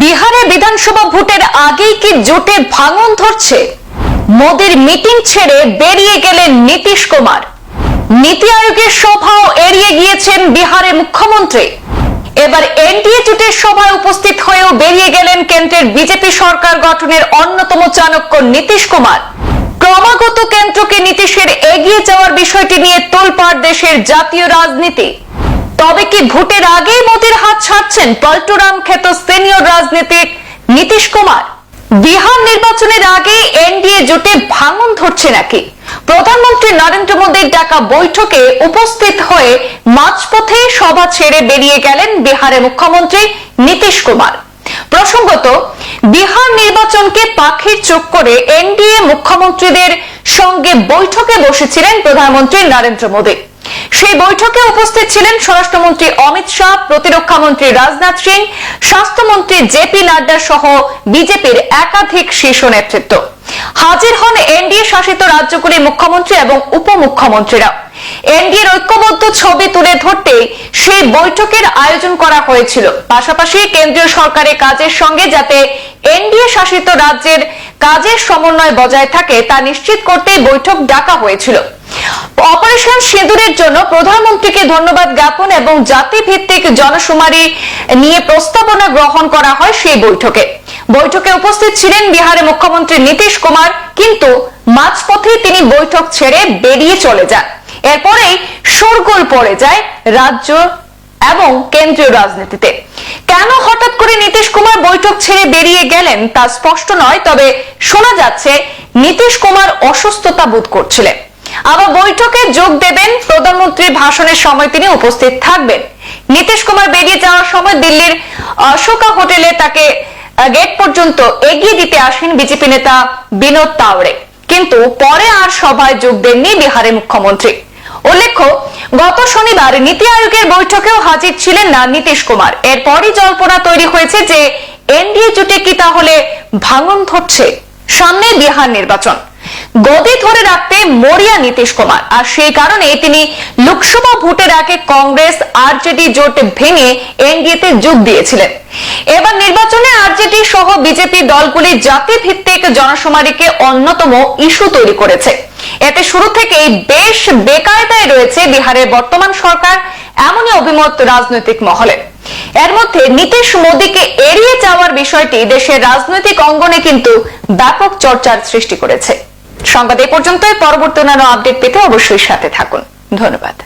বিহারে বিধানসভা ভোটের আগেই কি জোটে ভাঙন ধরছে? মোদির মিটিং ছেড়ে বেরিয়ে গেলেন নীতিশ কুমার। নীতি আয়োগের সভাও এড়িয়ে গিয়েছেন বিহারের মুখ্যমন্ত্রী। এবার এনডিএ জোটের সভায় উপস্থিত হয়েও বেরিয়ে গেলেন কেন্দ্রের বিজেপি সরকার গঠনের অন্যতম চাণক্য নীতিশ কুমার। ক্রমাগত কেন্দ্রকে নীতিশের এগিয়ে যাওয়ার বিষয়টি নিয়ে তোলপাড় দেশের জাতীয় রাজনীতি। তবে কি ভোটের আগেই মোদির হাত ছাড়ছেন পল্টুরাম খ্যাত সিনিয়র রাজনীতিক নীতিশ কুমার? বিহার নির্বাচনের আগে এনডিএ জোটে ভাঙন ধরছে নাকি? প্রধানমন্ত্রী নরেন্দ্র মোদীর ডাকা বৈঠকে উপস্থিত হয়ে মাঝপথে সভা ছেড়ে বেরিয়ে গেলেন বিহারের মুখ্যমন্ত্রী নীতিশ কুমার। প্রসঙ্গত, বিহার নির্বাচনকে পাখির চোখ করে এনডিএ মুখ্যমন্ত্রীদের সঙ্গে বৈঠকে বসেছিলেন প্রধানমন্ত্রী নরেন্দ্র মোদী। সেই বৈঠকে উপস্থিত ছিলেন স্বরাষ্ট্রমন্ত্রী অমিত শাহ, প্রতিরক্ষা মন্ত্রী রাজনাথ সিং, স্বাস্থ্যমন্ত্রী জেপি নাড্ডা সহ বিজেপির একাধিক শীর্ষ নেতৃত্ব। হাজির হন এনডিএ শাসিত রাজ্যগুলির মুখ্যমন্ত্রী এবং উপমুখ্যমন্ত্রীরা এনডিএর ঐক্যবদ্ধ ছবি তুলে ধরতে সেই বৈঠকের আয়োজন করা হয়েছিল। পাশাপাশি কেন্দ্রীয় সরকারের কাজের সঙ্গে যাতে এনডিএ শাসিত রাজ্যের কাজের সমন্বয় বজায় থাকে তা নিশ্চিত করতে বৈঠক ডাকা হয়েছিল। অপারেশন সিঁদুরের জন্য প্রধানমন্ত্রীকে ধন্যবাদ জ্ঞাপন এবং জাতিভিত্তিক জনশুমারি নিয়ে প্রস্তাবনা গ্রহণ করা হয় সেই বৈঠকে। বৈঠকে উপস্থিত ছিলেন বিহারের মুখ্যমন্ত্রী নীতিশ কুমার, কিন্তু মাঝপথে তিনি বৈঠক ছেড়ে বেরিয়ে চলে যান। এরপরেই শোরগোল পড়ে যায় রাজ্য এবং কেন্দ্রীয় রাজনীতিতে। কেন হঠাৎ করে নীতিশ কুমার বৈঠক ছেড়ে বেরিয়ে গেলেন তা স্পষ্ট নয়, তবে শোনা যাচ্ছে নীতিশ কুমার অসুস্থতা বোধ করছিলেন। আবার বৈঠকে যোগ দেবেন প্রধানমন্ত্রীর ভাষণের সময় তিনি উপস্থিত থাকবেন। নীতিশ কুমার বেরিয়ে যাওয়ার সময় দিল্লির অশোকা হোটেলে তাকে গেট পর্যন্ত এগিয়ে দিতে আসেন বিজেপি নেতা বিনোদ তাওড়ে। কিন্তু পরে আর সভায় যোগ দেননি বিহারের মুখ্যমন্ত্রী। উল্লেখ্য, গত শনিবার নীতি আয়োগের বৈঠকেও হাজির ছিলেন না নীতিশ কুমার। এরপরই জল্পনা তৈরি হয়েছে যে এনডিএ জোটে কি তাহলে ভাঙন ধরছে? সামনে বিহার নির্বাচন। গদি ধরে রাখতে মরিয়া নীতিশ কুমার। আর সেই কারণে তিনি লোকসভা ভোটের আগে কংগ্রেস আরজেডি জোট ভেঙে এনডিএতে যোগ দিয়েছিলেন। এবার নির্বাচনে আরজেডি সহ বিজেপি দলগুলি জাতিভিত্তিক জনশুমারিকে অন্যতম ইস্যু তৈরি করেছে। এতে শুরু থেকেই বেশ বেকায়দায় রয়েছে বিহারের বর্তমান সরকার, এমনই অভিমত রাজনৈতিক মহলে। এর মধ্যে নীতিশ মোদীকে এড়িয়ে যাওয়ার বিষয়টি দেশের রাজনৈতিক অঙ্গনে কিন্তু ব্যাপক চর্চার সৃষ্টি করেছে। সংবাদ এ পর্যন্তই। পরবর্তী অন্যান্য আপডেট পেতে অবশ্যই সাথে থাকুন। ধন্যবাদ।